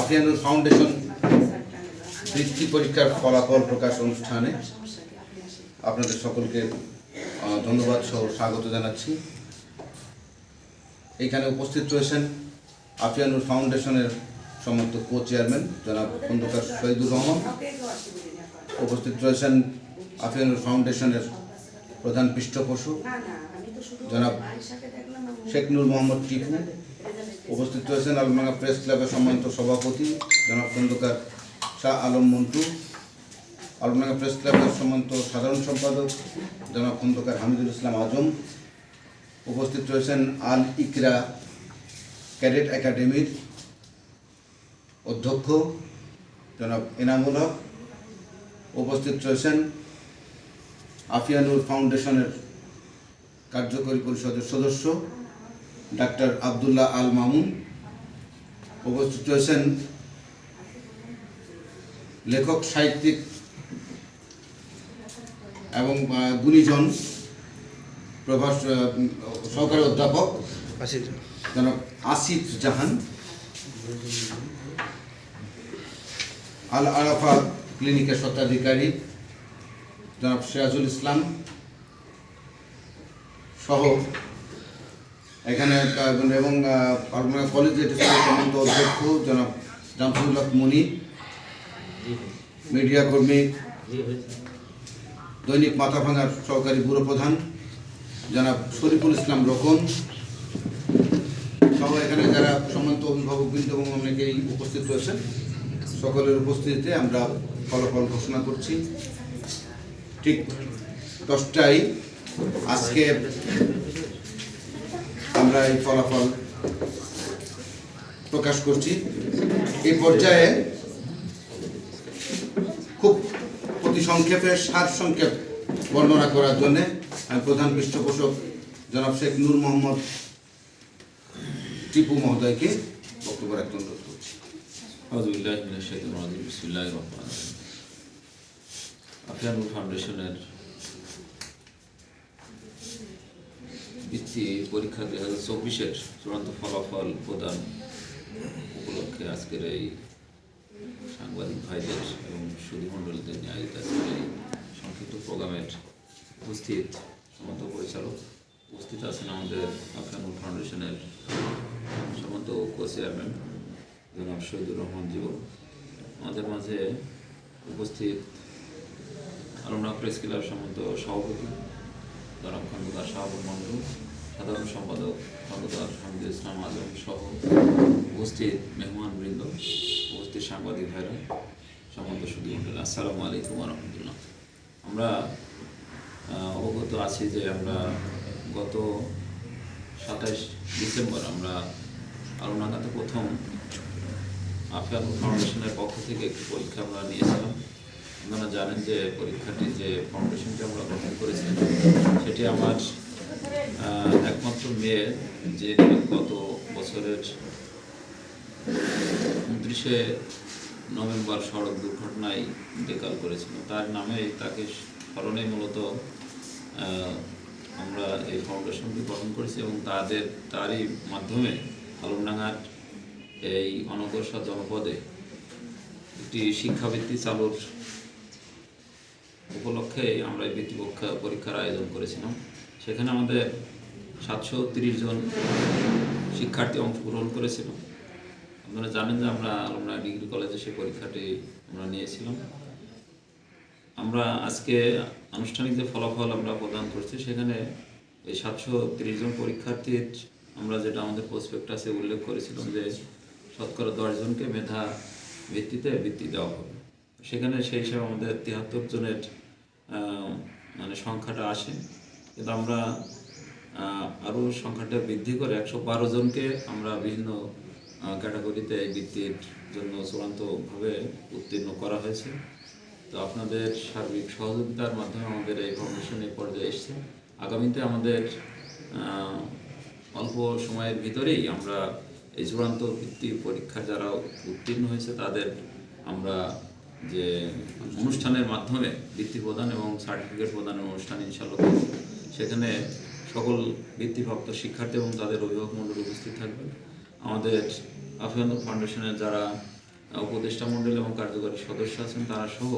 আফিয়ানুর foundation বৃত্তি পরীক্ষার ফলাফল প্রকাশ অনুষ্ঠানে আপনাদের সকলকে ধন্যবাদ সহ স্বাগত জানাচ্ছি। এখানে উপস্থিত রয়েছেন আফিয়ানুর ফাউন্ডেশনের সমস্ত কো চেয়ারম্যান জনাব খন্দকার শহীদুর রহমান। উপস্থিত রয়েছেন আফিয়ানুর ফাউন্ডেশনের প্রধান পৃষ্ঠপোষক জনাব শেখ নূর মোহাম্মদ টিপু উপস্থিত রয়েছেন আলমাঙ্গা প্রেস ক্লাবের সম্মানিত সভাপতি জনাব খন্দকার শাহ আলম মন্টু আলমাঙ্গা প্রেস ক্লাবের সম্মানিত সাধারণ সম্পাদক জনাব খন্দকার হামিদুল ইসলাম আজম উপস্থিত রয়েছেন আল ইকরা ক্যাডেট একাডেমির অধ্যক্ষ জনাব এনামুল হক উপস্থিত রয়েছেন আফিয়ানুর ফাউন্ডেশনের কার্যকরী পরিষদের সদস্য ডাক্তার আবদুল্লাহ আল মামুন। উপস্থিত রয়েছেন লেখক সাহিত্যিক এবং গুণীজন প্রভাস সহকারী অধ্যাপক জনাব আসিফ জাহান। আল আরাফা ক্লিনিকের স্বত্বাধিকারী জনাব সিরাজুল ইসলাম সহ এখানে এবং আলমোড়া কলেজ সম্মানিত অধ্যক্ষ জনাব জামসুল হক মুনি, মিডিয়া কর্মী। দৈনিক মাথাভাঙার সহকারী ব্যুরো প্রধান জনাব শরীফুল ইসলাম রকম সহ এখানে যারা সম্মানিত অভিভাবকবৃন্দ এবং অনেকেই উপস্থিত রয়েছেন, সকলের উপস্থিতিতে আমরা ফলাফল ঘোষণা করছি ঠিক দশটায় আজকে আমরা এই ফলাফল প্রকাশ করছি। এই পর্যায়ে খুব অতি সংক্ষেপে সার সংক্ষেপ বর্ণনা করার জন্য আমি প্রধান পৃষ্ঠপোষক জনাব শেখ নূর মোহাম্মদ টিপু মহোদয়কে বক্তব্য রাখতে অনুরোধ করছি। আউযুবিল্লাহি আফিয়ানুর ফাউন্ডেশনের বৃত্তি পরীক্ষা দুই হাজার চব্বিশের চূড়ান্ত ফলাফল প্রদান উপলক্ষে আজকের এই সাংবাদিক ভাইদের এবং সুধীমণ্ডলীদের নিয়ে আয়োজিত আজকের এই সংক্ষিপ্ত প্রোগ্রামের উপস্থিত সমন্ত পরিচালক উপস্থিত আছেন আমাদের আফিয়ানুর ফাউন্ডেশনের সমন্ত কো চেয়ারম্যান জনাব শহীদুর রহমান জীব আমাদের মাঝে উপস্থিত আলমনা প্রেস ক্লাব সম্মত সভাপতি জনাব খন্দকার শাহাবুর মন্ডল, সাধারণ সম্পাদক খন্দকার হামিদুল ইসলাম আজম সহ উপস্থিত মেহমান বৃন্দ উপস্থিত সাংবাদিক ভাইরা সুদী মন্ডল। আসসালামু আলাইকুম রহমতুল্লাহ। আমরা অবগত আছি যে আমরা গত সাতাইশ ডিসেম্বর আমরা আলমনাগাতে প্রথম আফিয়াল ফাউন্ডেশনের পক্ষ থেকে একটি পরীক্ষা আমরা নিয়েছিলাম। আপনারা জানেন যে পরীক্ষাটি যে ফাউন্ডেশনটি আমরা গঠন করেছি, সেটি আমার একমাত্র মেয়ে, যে গত বছরের উনত্রিশে নভেম্বর সড়ক দুর্ঘটনায় ইন্তেকাল করেছিল। তার নামে তাকে স্মরণে মূলত আমরা এই ফাউন্ডেশনটি গঠন করেছি এবং তাদের, তারই মাধ্যমে আলমডাঙ্গার এই অনগ্রসর জনপদে একটি শিক্ষাবৃত্তি চালুর উপলক্ষে আমরা এই বৃত্তি পরীক্ষা- পরীক্ষার আয়োজন করেছিলাম। সেখানে আমাদের সাতশো তিরিশ জন শিক্ষার্থী অংশগ্রহণ করেছিল। আপনারা জানেন যে আমরা আলমনা ডিগ্রি কলেজে সেই পরীক্ষাটি আমরা নিয়েছিলাম। আমরা আজকে আনুষ্ঠানিক যে ফলাফল আমরা প্রদান করছি, সেখানে এই সাতশো তিরিশ জন পরীক্ষার্থীর আমরা যেটা আমাদের প্রসপেক্টাসে উল্লেখ করেছিলাম যে শতকরা দশজনকে মেধা ভিত্তিতে বৃত্তি দেওয়া হবে। সেখানে সেই হিসাবে আমাদের তিয়াত্তর জনের মানে সংখ্যাটা আসে। কিন্তু আমরা আরও সংখ্যাটা বৃদ্ধি করে একশো বারো জনকে আমরা বিভিন্ন ক্যাটাগরিতে এই বৃত্তির জন্য চূড়ান্তভাবে উত্তীর্ণ করা হয়েছে। তো আপনাদের সার্বিক সহযোগিতার মাধ্যমে আমাদের এই ফাউন্ডেশন এই পর্যায়ে এসছে। আগামীতে আমাদের অল্প সময়ের ভিতরেই আমরা এই চূড়ান্ত ভিত্তি পরীক্ষা যারা উত্তীর্ণ হয়েছে তাদের আমরা যে অনুষ্ঠানের মাধ্যমে বৃত্তি প্রদান এবং সার্টিফিকেট প্রদানের অনুষ্ঠান ইনশাল্লাহ। সেখানে সকল বৃত্তিপ্রাপ্ত শিক্ষার্থী এবং তাদের অভিভাবক মণ্ডল উপস্থিত থাকবেন আমাদের আফিয়ান ফাউন্ডেশনের যারা উপদেষ্টা মণ্ডল এবং কার্যকরী সদস্য আছেন, তারা সহ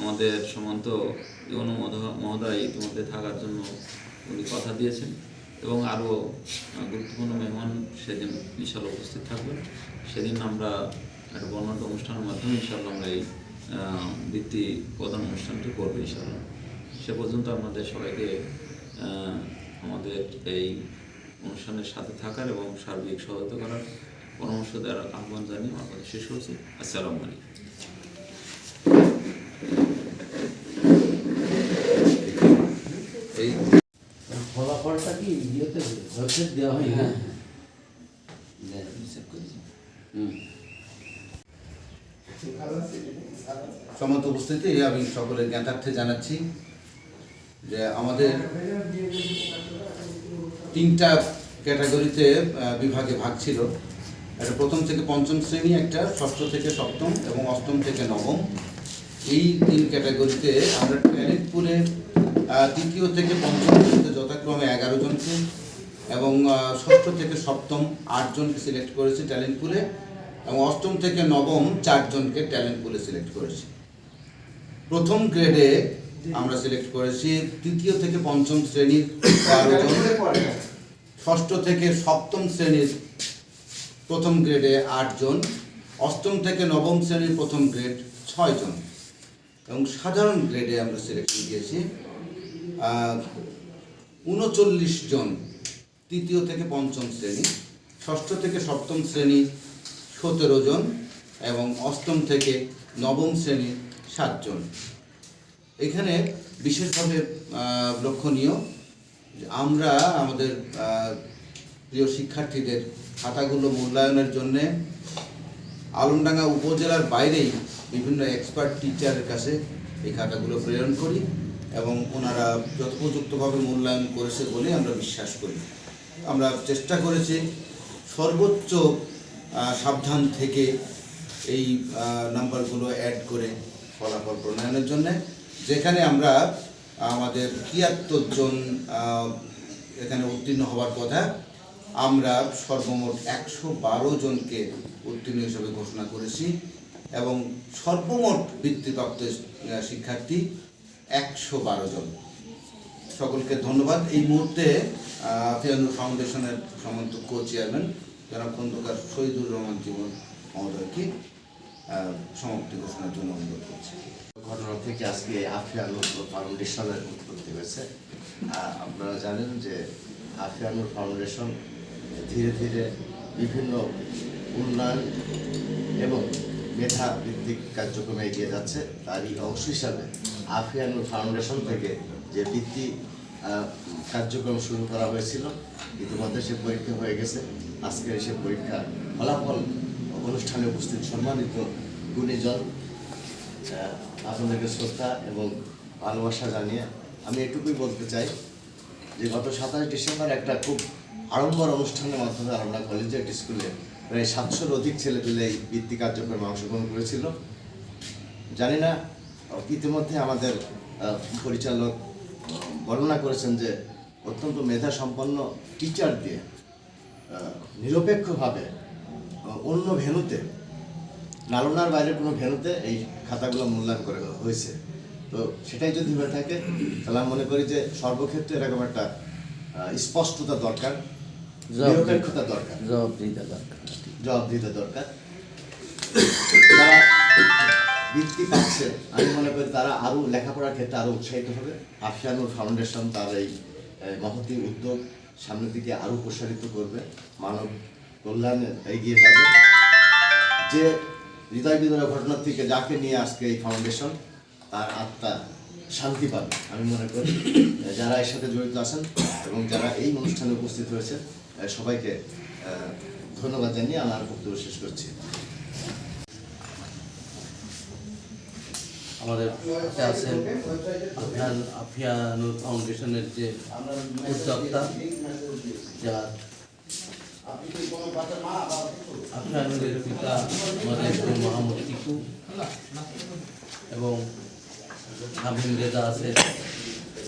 আমাদের সমান্ত ইউনো মহোদয় ইতিমধ্যে থাকার জন্য উনি কথা দিয়েছেন এবং আরও গুরুত্বপূর্ণ মেহমান সেদিন ইনশাল্লাহ উপস্থিত থাকবেন সেদিন আমরা একটা বর্ণাঢ্য অনুষ্ঠানের মাধ্যমে ইনশাল্লাহ আমরা এই আহ, বৃত্তি প্রদান অনুষ্ঠানটি করব ইনশাল্লাহ সে পর্যন্ত আপনাদের সবাইকে আমাদের এই অনুষ্ঠানের সাথে থাকার এবং সার্বিক সহায়তা করার পরামর্শ দেওয়ার আহ্বান জানিয়ে আমার কথা শেষ করছি। আসসালামু আলাইকুম। ফলাফলটা কি ইয়েতে দেওয়া হয় হ্যাঁ সমন্ত উপস্থিতি, আমি সকলের জ্ঞাতার্থে জানাচ্ছি যে আমাদের তিনটা ক্যাটাগরিতে বিভাগে ভাগ ছিল। একটা প্রথম থেকে পঞ্চম শ্রেণি, একটা ষষ্ঠ থেকে সপ্তম এবং অষ্টম থেকে নবম। এই তিন ক্যাটাগরিতে আমরা ট্যালেন্ট পুলে তৃতীয় থেকে পঞ্চম শ্রেণীতে যথাক্রমে এগারো জনকে এবং ষষ্ঠ থেকে সপ্তম আটজনকে সিলেক্ট করেছি ট্যালেন্ট পুলে এবং অষ্টম থেকে নবম চারজনকে ট্যালেন্ট পুলে সিলেক্ট করেছি। প্রথম গ্রেডে আমরা সিলেক্ট করেছি তৃতীয় থেকে পঞ্চম শ্রেণির ষষ্ঠ থেকে সপ্তম শ্রেণির প্রথম গ্রেডে আটজন অষ্টম থেকে নবম শ্রেণির প্রথম গ্রেড ছয়জন এবং সাধারণ গ্রেডে আমরা সিলেকশন দিয়েছি উনচল্লিশ জন তৃতীয় থেকে পঞ্চম শ্রেণি, ষষ্ঠ থেকে সপ্তম শ্রেণি সতেরো জন এবং অষ্টম থেকে নবম শ্রেণি সাতজন। এখানে বিশেষভাবে লক্ষণীয় আমরা আমাদের প্রিয় শিক্ষার্থীদের খাতাগুলো মূল্যায়নের জন্যে আলমডাঙ্গা উপজেলার বাইরেই বিভিন্ন এক্সপার্ট টিচারের কাছে এই খাতাগুলো প্রেরণ করি এবং ওনারা যথোপযুক্তভাবে মূল্যায়ন করেছে বলে আমরা বিশ্বাস করি। আমরা চেষ্টা করেছি সর্বোচ্চ সাবধান থেকে এই নাম্বারগুলো অ্যাড করে ফলাফল প্রণয়নের জন্য, যেখানে আমরা আমাদের তিয়াত্তর জন এখানে উত্তীর্ণ হওয়ার কথা, আমরা সর্বমোট একশো বারো জনকে উত্তীর্ণ হিসেবে ঘোষণা করেছি এবং সর্বমোট বৃত্তিপ্রাপ্ত শিক্ষার্থী একশো বারো জন। সকলকে ধন্যবাদ। এই মুহূর্তে ফিয়ানুর ফাউন্ডেশনের সমন্ত কো চেয়ারম্যান যারা খন্দকার শহীদুর রহমান জীবন মহোদয়কে সমাপ্তি ঘোষণার জন্য অনুরোধ করছি। ঘটনা থেকে আজকে আফিয়ানুর ফাউন্ডেশনের উৎপত্তি হয়েছে। আপনারা জানেন যে আফিয়ানুর ফাউন্ডেশন ধীরে ধীরে বিভিন্ন উন্নয়ন এবং মেধা ভিত্তিক কার্যক্রমে এগিয়ে যাচ্ছে। তারই অংশ হিসাবে আফিয়ানুর ফাউন্ডেশন থেকে যে বৃত্তি কার্যক্রম শুরু করা হয়েছিল, ইতিমধ্যে সে পরীক্ষা হয়ে গেছে। আজকের সে পরীক্ষার ফলাফল অনুষ্ঠানে উপস্থিত সম্মানিত গুণীজন আপনাদেরকে শ্রদ্ধা এবং ভালোবাসা জানিয়ে আমি এটুকুই বলতে চাই যে গত সাতাশ ডিসেম্বর একটা খুব আড়ম্বর অনুষ্ঠানের মাধ্যমে আমরা কলেজিয়েট স্কুলে প্রায় সাতশোর অধিক ছেলেপেলে এই বৃত্তি কার্যক্রমে অংশগ্রহণ করেছিল। জানি না ইতিমধ্যে আমাদের পরিচালক বর্ণনা করেছেন যে অত্যন্ত মেধা সম্পন্ন টিচার দিয়ে নিরপেক্ষভাবে অন্য ভেনুতে লালনার বাইরে কোনো ভেনুতে এই খাতাগুলো মূল্যায়ন করে হয়েছে। তো সেটাই যদি হয়ে থাকে তাহলে আমি মনে করি যে সর্বক্ষেত্রে এরকম একটা স্পষ্টতা দরকার নিরপেক্ষতা দরকার। জবাবদিহিতা দরকার। জবাবদিহিতা দরকার। যারা বৃত্তি পাচ্ছে আমি মনে করি তারা আরও লেখাপড়ার ক্ষেত্রে আরও উৎসাহিত হবে। আফিয়ানুর ফাউন্ডেশন তার এই এই মহতি উদ্যোগ সামনের দিকে আরও প্রসারিত করবে। মানব কল্যাণে এগিয়ে যাবে। যে হৃদয় বিদয় ঘটনার থেকে যাকে নিয়ে আজকে এই ফাউন্ডেশন তার আত্মা শান্তি পাবে, আমি মনে করি। যারা এর সাথে জড়িত আছেন এবং যারা এই অনুষ্ঠানে উপস্থিত হয়েছে সবাইকে ধন্যবাদ জানিয়ে আমার বক্তব্য শেষ করছি। আমাদের আছেন আফিয়ান আফিয়ানুর ফাউন্ডেশনের যে উদ্যোক্তা, যার আফিয়ানুরের পিতা আমাদের মোহাম্মদ এবং শামীম রেজা আছে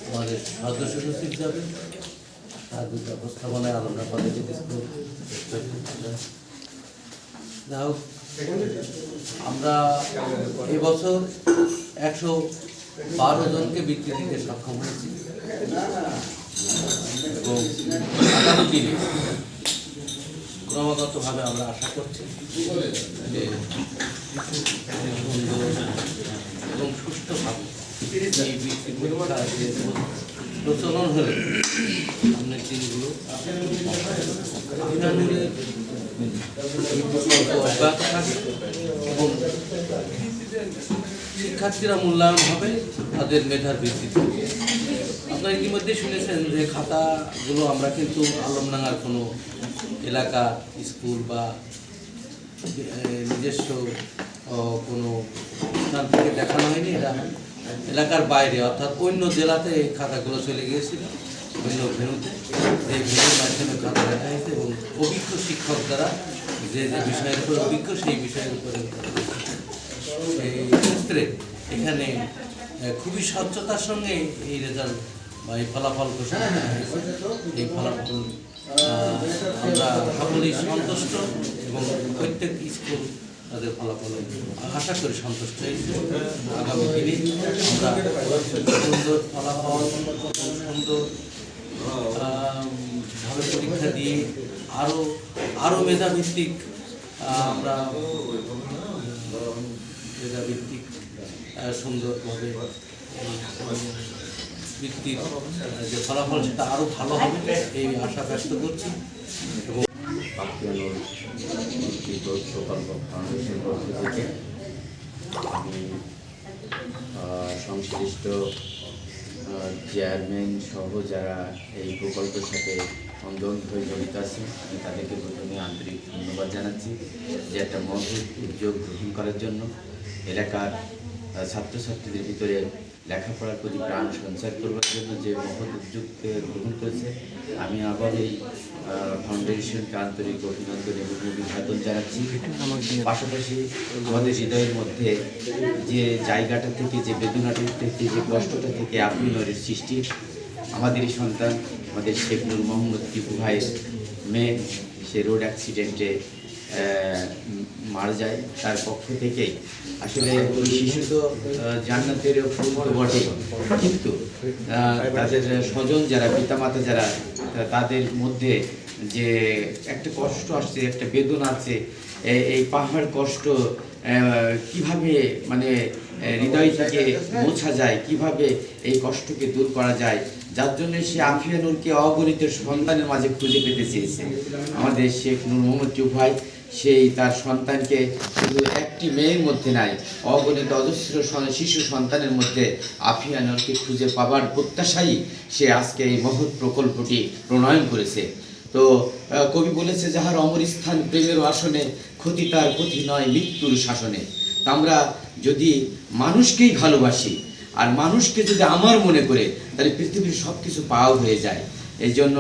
আমাদের সদস্য সচিব যাবে তার ব্যবস্থাপনায় যাই হোক, আমরা এবছর একশো বারো জনকে বৃত্তি দিতে সক্ষম হয়েছি। এবং আগামী দিনে ক্রমাগতভাবে আমরা আশা করছি যে এবং সুষ্ঠুভাবে এই প্রচলন হলে সামনের দিনগুলো অব্যাহত এবং শিক্ষার্থীরা মূল্যায়ন হবে, তাদের মেধার ভিত্তিতে আপনারা ইতিমধ্যে শুনেছেন যে খাতাগুলো আমরা কিন্তু আলমডাঙ্গার কোনো এলাকা, স্কুল বা নিজস্ব কোনো স্থান থেকে দেখানো হয়নি এরা এলাকার বাইরে, অর্থাৎ অন্য জেলাতে এই খাতাগুলো চলে গিয়েছিল, অন্য ভেনুতে। এই ভেনুর মাধ্যমে খাতা দেখা হয়েছে এবং অভিজ্ঞ শিক্ষক দ্বারা যে যে বিষয়ের উপরে অভিজ্ঞ, সেই বিষয়ের উপরে এই ক্ষেত্রে এখানে খুবই স্বচ্ছতার সঙ্গে এই রেজাল্ট বা এই ফলাফল ঘোষণা করা হয়েছে। এই ফলাফল আমরা সকলেই সন্তুষ্ট এবং প্রত্যেক স্কুল তাদের ফলাফল আশা করি সন্তুষ্ট হয়েছে আগামী দিনে আমরা সুন্দর ফলাফল সুন্দর ভাবে পরীক্ষা দিয়ে আরও আরও মেধাভিত্তিক আমরা মেধাভিত্তিক সুন্দরভাবে বৃত্তির যে ফলাফল, সেটা আরও ভালো হবে, এই আশা ব্যক্ত করছি। এবং আমি সংশ্লিষ্ট চেয়ারম্যান সহ যারা এই প্রকল্পের সাথে সংযুক্ত হয়ে জড়িত আছে আমি তাদেরকে প্রথমে আন্তরিক ধন্যবাদ জানাচ্ছি যে একটা মহৎ উদ্যোগ গ্রহণ করার জন্য। এলাকার ছাত্রছাত্রীদের ভিতরে লেখাপড়ার প্রতি প্রাণ সঞ্চার করবার জন্য যে মহৎ উদ্যোগকে গ্রহণ করেছে, আমি আবার এই ফাউন্ডেশনকে আন্তরিক অভিনন্দন এবং অভিবাদন জানাচ্ছি। পাশাপাশি আমাদের হৃদয়ের মধ্যে যে জায়গাটা থেকে, যে বেদনাটা থেকে, যে কষ্টটা থেকে আপিনরের সৃষ্টি, আমাদের সন্তান, আমাদের শেখ নূর মোহাম্মদ টিপু ভাইয়ের মেয়ে, সে রোড অ্যাক্সিডেন্টে মারা যায় তার পক্ষ থেকেই আসলে ওই শিশু তো জান্নাতের ফুল বটে। কিন্তু তাদের স্বজন যারা, পিতামাতা যারা তাদের মধ্যে যে একটা কষ্ট আসছে, একটা বেদনা আছে এই পাহাড় কষ্ট কীভাবে মানে হৃদয় থেকে মোছা যায়, কীভাবে এই কষ্টকে দূর করা যায় যার জন্য সে আফিয়া নূরকে অগণিত সন্তানের মাঝে খুঁজে পেতে চেয়েছে। আমাদের শেখ নূর মোহাম্মদ চুভাই সেই তার সন্তানকে শুধু একটি মেয়ের মধ্যে নাই, অগণিত অজস্র শিশু সন্তানের মধ্যে আফিয়া নূরকে খুঁজে পাবার প্রত্যাশাই সে আজকে এই মহৎ প্রকল্পটি প্রণয়ন করেছে। তো কবি বলেছে, যাহার অমর স্থান প্রেমের আসনে, ক্ষতি তার ক্ষতি নয় মৃত্যুর শাসনে। আমরা যদি মানুষকেই ভালোবাসি আর মানুষকে যদি আমার মনে করে, তাহলে পৃথিবীর সব কিছু পাওয়া হয়ে যায়। এই জন্য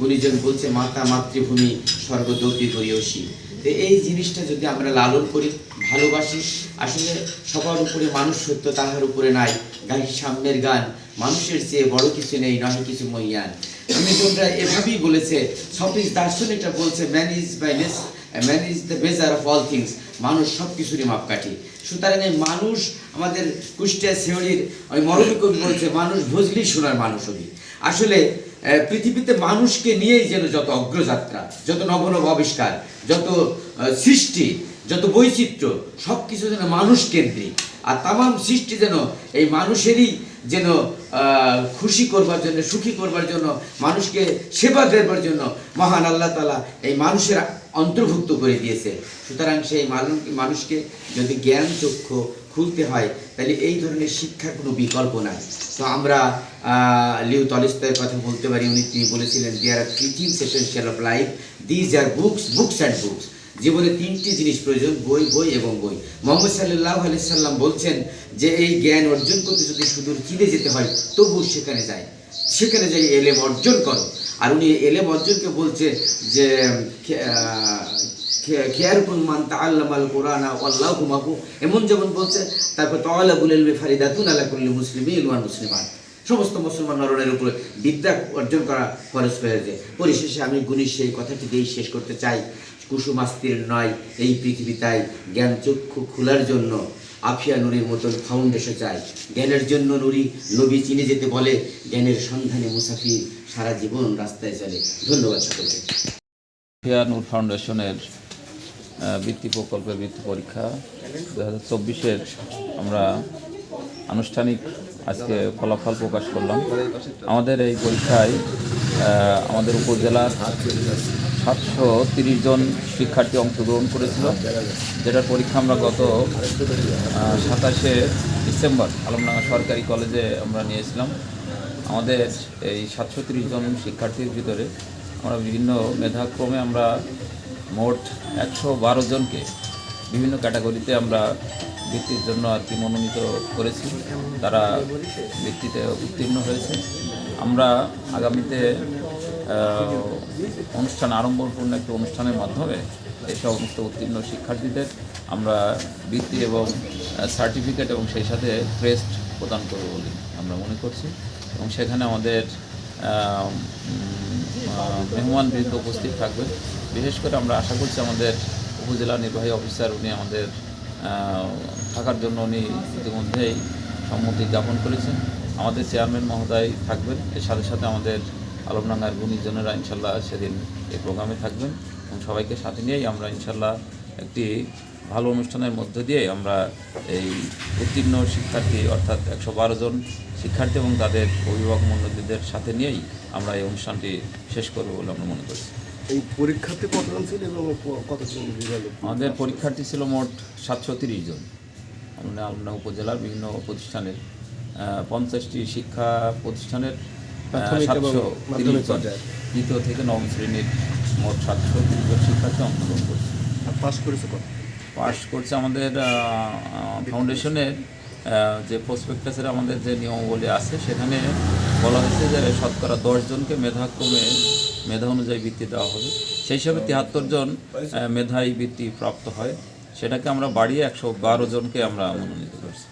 গুণীজন বলছে, মাতা মাতৃভূমি স্বর্গদৌপি হরিয়সী তো এই জিনিসটা যদি আমরা লালন করি, ভালোবাসি, আসলে সবার উপরে মানুষ সত্য তাহার উপরে নাই। গাই সামনের গান, মানুষের চেয়ে বড় কিছু নেই নয় কিছু মহিয়ান মিটনরা এভাবেই বলেছে সফিস দার্শনিকটা বলছে man is by ness man is the measure of all things মানুষ সব কিছুরই মাপকাঠি। সুতরাং এই মানুষ আমাদের কুষ্টিয়া সিওড়ির ওই মরবী কবি বলছে, মানুষ বুঝলেই শোনার মানুষ হবি। আসলে পৃথিবীতে মানুষকে নিয়েই যেন যত অগ্রযাত্রা, যত নব নব আবিষ্কার, যত সৃষ্টি, যত বৈচিত্র্য সব কিছু যেন মানুষ কেন্দ্রিক। আর তামাম সৃষ্টি যেন এই মানুষেরই যেন খুশি করবার জন্য, সুখী করবার জন্য, মানুষকে সেবা দেবার জন্য মহান আল্লাহ তালা এই মানুষের অন্তর্ভুক্ত করে দিয়েছে। সুতরাং সেই মানুষকে যদি জ্ঞান চক্ষু খুলতে হয়, তাহলে এই ধরনের শিক্ষার কোনো বিকল্প নাই। তো আমরা লিউ তলিস্তয়ের কথা বলতে পারি। উনি তিনি বলেছিলেন there are things essential of life these are books books and books জীবনে তিনটি জিনিস প্রয়োজন, বই বই এবং বই। মোহাম্মদ সাল্লাহ সাল্লাম বলছেন যে, এই জ্ঞান অর্জন করতে যদি সুদূর চীনে যেতে হয় তবু সেখানে যায়। সেখানে যাই এলেম অর্জন করো। আর উনি এলে অর্জনকে বলছে যে খেয়ারকুন মান তাআল্লামাল কোরআন আল্লাহু মাহু এমন যেমন বলছে, তারপর তাআলাবুল ইলমি ফারিদাতুন আলা কুল্লি মুসলিমিন ওয়াল মুসলিমাত। সমস্ত মুসলমান নরনের উপরে বিদ্যা অর্জন করা খরচ হয়েছে। পরিশেষে আমি গুণী সেই কথাটি দিয়েই শেষ করতে চাই। কুসুমাস্তির নয়, এই পৃথিবীতাই জ্ঞান চক্ষু খোলার জন্য। আফিয়া নুরির মতন ফাউন্ডেশন চাই। জ্ঞানের জন্য নুরি নবী চিনে যেতে বলে। জ্ঞানের সন্ধানে মুসাফির সারা জীবন রাস্তায় চলে। ধন্যবাদ সকলকে। নূর ফাউন্ডেশনের বৃত্তি প্রকল্পের বৃত্তি পরীক্ষা দু হাজার চব্বিশের আমরা আনুষ্ঠানিক আজকে ফলাফল প্রকাশ করলাম। আমাদের এই পরীক্ষায় আমাদের উপজেলার সাতশো তিরিশ জন শিক্ষার্থী অংশগ্রহণ করেছিল, যেটার পরীক্ষা আমরা গত সাতাশে ডিসেম্বর আলমডাঙ্গা সরকারি কলেজে আমরা নিয়েছিলাম। আমাদের এই সাতশো জন শিক্ষার্থীর ভিতরে আমরা বিভিন্ন মেধাক্রমে আমরা মোট একশো বারো জনকে বিভিন্ন ক্যাটাগরিতে আমরা বৃত্তির জন্য আর কি মনোনীত করেছি। তারা বৃত্তিতে উত্তীর্ণ হয়েছে। আমরা আগামীতে অনুষ্ঠান আড়ম্বরপূর্ণ একটি অনুষ্ঠানের মাধ্যমে এই সমস্ত উত্তীর্ণ শিক্ষার্থীদের আমরা বৃত্তি এবং সার্টিফিকেট এবং সেই সাথে ক্রেস্ট প্রদান করব বলে আমরা মনে করছি। এবং সেখানে আমাদের মেহমানবৃন্দ উপস্থিত থাকবেন। বিশেষ করে আমরা আশা করছি আমাদের উপজেলা নির্বাহী অফিসার উনি আমাদের থাকার জন্য উনি ইতিমধ্যেই সম্মতি জ্ঞাপন করেছেন। আমাদের চেয়ারম্যান মহোদয় থাকবেন। এর সাথে সাথে আমাদের আলমডাঙ্গার গুণীজনেরা ইনশাল্লাহ সেদিন এই প্রোগ্রামে থাকবেন। এবং সবাইকে সাথে নিয়েই আমরা ইনশাল্লাহ একটি ভালো অনুষ্ঠানের মধ্য দিয়ে আমরা এই উত্তীর্ণ শিক্ষার্থী অর্থাৎ একশো বারো জন শিক্ষার্থী এবং তাদের অভিভাবক মন্ডলীদের সাথে নিয়েই আমরা এই অনুষ্ঠানটি শেষ করব বলে আমরা মনে করি এই পরীক্ষার্থী কতজন ছিল এবং কতজন আমাদের পরীক্ষার্থী ছিল মোট সাতশো তিরিশ জন। আমরা আমরা উপজেলার বিভিন্ন প্রতিষ্ঠানের পঞ্চাশটি শিক্ষা প্রতিষ্ঠানের সাতশো তিরিশ জন। দ্বিতীয় থেকে নবম শ্রেণির মোট সাতশো তিরিশ জন শিক্ষার্থী অংশগ্রহণ করছে। পাস করেছে কত? পাস করছে আমাদের ফাউন্ডেশনের যে প্রসপেক্টাসের আমাদের যে নিয়মাবলী আছে, সেখানে বলা হয়েছে যে শতকরা দশজনকে মেধাক্রমে, মেধা অনুযায়ী বৃত্তি দেওয়া হবে। সেই হিসাবে তিয়াত্তর জন মেধাই বৃত্তি প্রাপ্ত হয়। সেটাকে আমরা বাড়িয়ে একশো বারো জনকে আমরা মনোনীত করছি।